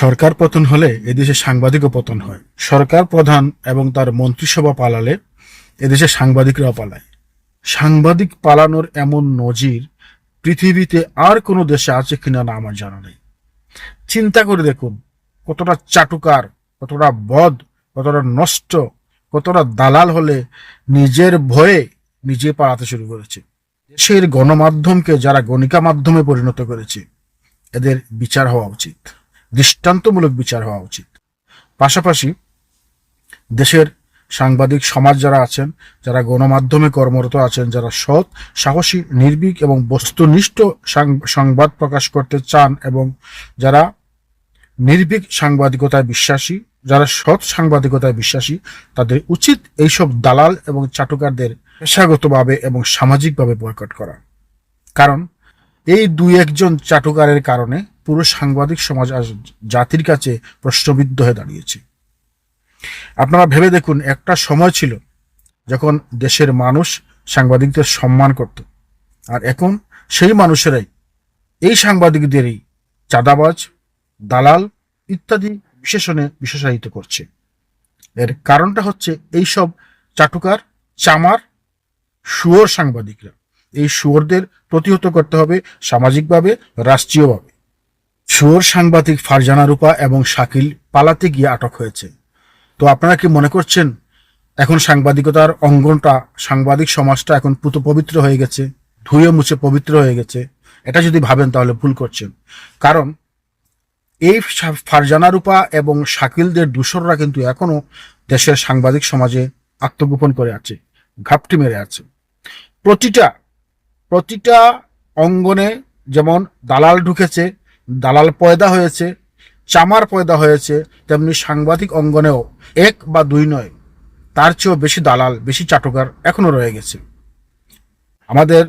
সরকার পতন হলে এদেশে সাংবাদিকও পতন হয়। সরকার প্রধান এবং তার মন্ত্রিসভা পালালে এদেশে সাংবাদিকরাও পালায়। সাংবাদিক পালানোর এমন নজির পৃথিবীতে আর কোনো দেশে আছে কিনা না আমার জানা নেই। চিন্তা করে দেখুন, কতটা চাটুকার, কতটা বদ, কতটা নষ্ট, কতটা দালাল হলে নিজের ভয়ে নিজে পালাতে শুরু করেছে। দেশের গণমাধ্যমকে যারা গণিকা মাধ্যমে পরিণত করেছে, এদের বিচার হওয়া উচিত। দৃষ্টান্তমূলক বিচার হওয়া উচিত। পাশাপাশি দেশের সাংবাদিক সমাজ যারা আছেন, যারা গণমাধ্যমে কর্মরত আছেন, যারা সৎ, সাহসী, নির্ভীক এবং বস্তুনিষ্ঠ সংবাদ প্রকাশ করতে চান এবং যারা নির্ভীক সাংবাদিকতায় বিশ্বাসী, যারা সৎ সাংবাদিকতায় বিশ্বাসী, তাদের উচিত এইসব দালাল এবং চাটুকারদের পেশাগতভাবে এবং সামাজিকভাবে বয়কট করা। কারণ এই দুই একজন চাটুকারের কারণে পুরো সাংবাদিক সমাজ আজ জাতির কাছে প্রশ্নবিদ্ধ হয়ে দাঁড়িয়েছে। আপনারা ভেবে দেখুন, একটা সময় ছিল যখন দেশের মানুষ সাংবাদিকদের সম্মান করত আর এখন সেই মানুষেরাই এই সাংবাদিকদেরই চাঁদাবাজ, দালাল ইত্যাদি বিশেষণে বিশেষায়িত করছে। এর কারণটা হচ্ছে এইসব চাটুকার, চামার, শুয়োর সাংবাদিকরা। এই শুয়োরদের প্রতিহত করতে হবে সামাজিকভাবে, রাষ্ট্রীয়ভাবে। শুয়োর সাংবাদিক ফারজানা রূপা এবং শাকিল পালাতে গিয়ে আটক হয়েছে। তো আপনারা কি মনে করছেন, এখন সাংবাদিকতার অঙ্গনটা, সাংবাদিক সমাজটা এখন পুত পবিত্র হয়ে গেছে, ধুয়ে মুছে পবিত্র হয়ে গেছে? এটা যদি ভাবেন তাহলে ভুল করছেন। কারণ এই ফারজানা রূপা এবং শাকিলদের দূষররা কিন্তু এখনও দেশের সাংবাদিক সমাজে আত্মগোপন করে আছে, ঘাপটি মেরে আছে। প্রতিটা প্রতিটা অঙ্গনে যেমন দালাল ঢুকেছে, দালাল পয়দা হয়েছে, চামার পয়দা হয়েছে, তেমনি সাংবাদিক অঙ্গনেও এক বা দুই নয়। তার চেয়েও বেশি দালাল, বেশি চাটকার এখনও রয়ে গেছে। আমাদের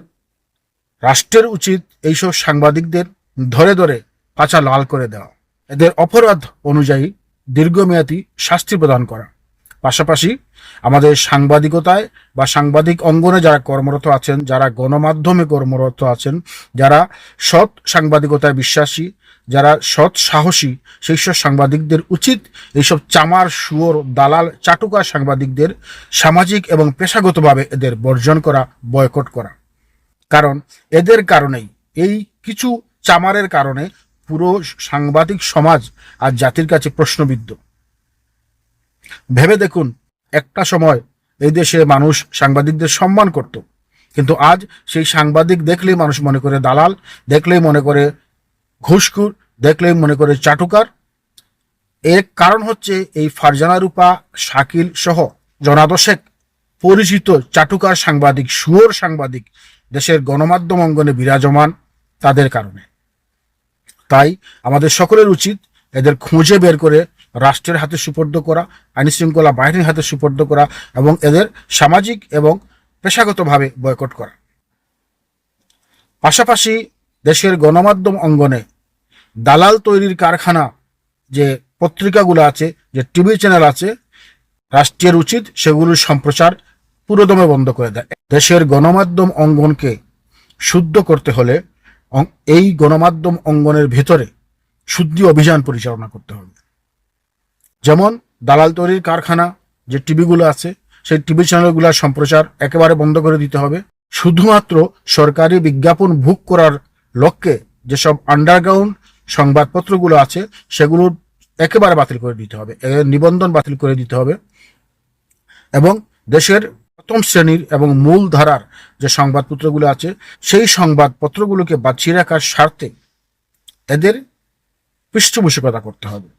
রাষ্ট্রের উচিত এইসব সাংবাদিকদের ধরে ধরে পাচা লাল করে দেওয়া। এদের অপরাধ অনুযায়ী দীর্ঘমেয়াদী শাস্তি প্রদান করা। পাশাপাশি আমাদের সাংবাদিকতায় বা সাংবাদিক অঙ্গনে যারা কর্মরত আছেন, যারা গণমাধ্যমে কর্মরত আছেন, যারা সৎ সাংবাদিকতায় বিশ্বাসী, যারা সৎ সাহসী, সেই সব সাংবাদিকদের উচিত এইসব চামার, শুয়োর, দালাল, চাটুকার সাংবাদিকদের সামাজিক এবং পেশাগতভাবে এদের বর্জন করা, বয়কট করা। কারণ এদের কারণেই, এই কিছু চামারের কারণে পুরো সাংবাদিক সমাজ আর জাতির কাছে প্রশ্নবিদ্ধ। ভেবে দেখুন, একটা সময় এই দেশে মানুষ সাংবাদিকদের সম্মান করত। কিন্তু আজ সেই সাংবাদিক দেখলেই মানুষ মনে করে দালাল, দেখলেই মনে করে ঘুষখুর, দেখলেই মনে করে চাটুকার। এর কারণ হচ্ছে এই ফারজানা রূপা, শাকিল সহ জনাদশেক পরিচিত চাটুকার সাংবাদিক সুয়োর সাংবাদিক, দেশের গণমাধ্যম অঙ্গনে বিরাজমান তাদের কারণে। তাই আমাদের সকলের উচিত এদের খুঁজে বের করে রাষ্ট্রের হাতে সুপর্দ করা আইন শৃঙ্খলা বাহিনীর হাতে সুপর্দ করা এবং এদের সামাজিক এবং পেশাগতভাবে বয়কট করা। পাশাপাশি দেশের গণমাধ্যম অঙ্গনে দালাল তৈরির কারখানা যে পত্রিকাগুলো আছে, যে টিভি চ্যানেল আছে, রাষ্ট্রের উচিত সেগুলোর সম্প্রচার পুরোদমে বন্ধ করে দেয়। দেশের গণমাধ্যম অঙ্গনকে শুদ্ধ করতে হলে এই গণমাধ্যম অঙ্গনের ভেতরে শুদ্ধি অভিযান পরিচালনা করতে হবে। যেমন দালাল তৈরির কারখানা, যে টিভিগুলো আছে, সেই টিভি চ্যানেলগুলোর সম্প্রচার একেবারে বন্ধ করে দিতে হবে। শুধুমাত্র সরকারি বিজ্ঞাপন ভোগ করার লক্ষ্যে যেসব আন্ডারগ্রাউন্ড সংবাদপত্রগুলো আছে, সেগুলো একেবারে বাতিল করে দিতে হবে। নিবন্ধন বাতিল করে দিতে হবে। এবং দেশের প্রথম শ্রেণির এবং মূল ধারার যে সংবাদপত্রগুলো আছে, সেই সংবাদপত্রগুলোকে বাঁচিয়ে রাখার স্বার্থে এদের পৃষ্ঠপোষকতা করতে হবে।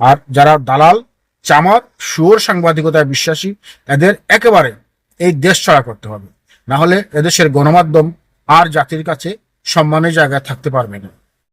আর যারা দালাল, চামার সুর সাংবাদিকতায় বিশ্বাসী, এদের একেবারে এই দেশ ছাড়া করতে হবে। না হলে এদেশের গণমাধ্যম আর জাতির কাছে সম্মানের জায়গায় থাকতে পারবে না।